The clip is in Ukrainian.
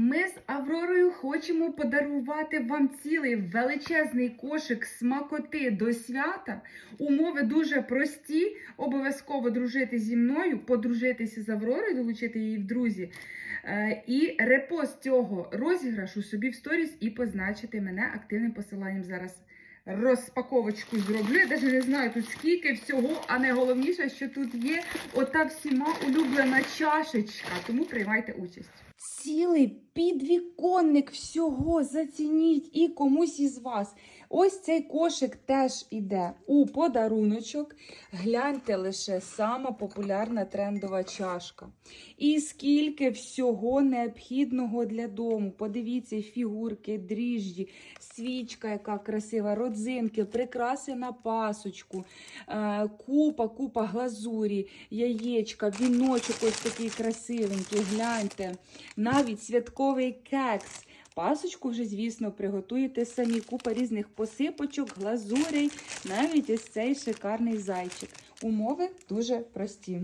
Ми з Авророю хочемо подарувати вам цілий величезний кошик смакоти до свята. Умови дуже прості. Обов'язково дружити зі мною, подружитися з Авророю, долучити її в друзі. Е, І репост цього розіграшу собі в сторіс і позначити мене активним посиланням зараз. Розпаковочку зроблю. Я навіть не знаю тут скільки всього, а найголовніше, що тут є ота всіма улюблена чашечка. Тому приймайте участь. Цілий підвіконник всього зацініть і комусь із вас. Ось цей кошик теж іде у подаруночок. Гляньте лише сама популярна трендова чашка. І скільки всього необхідного для дому. Подивіться, фігурки, дріжджі, свічка, яка красива, родзинки, прикраси на пасочку, е, купа, купа глазурі, яєчка, віночок ось такий красивенький. Гляньте. Навіть святковий кекс. Пасочку вже, звісно, приготуєте самі. Купа різних посипочок, глазурей, навіть ось цей шикарний зайчик. Умови дуже прості.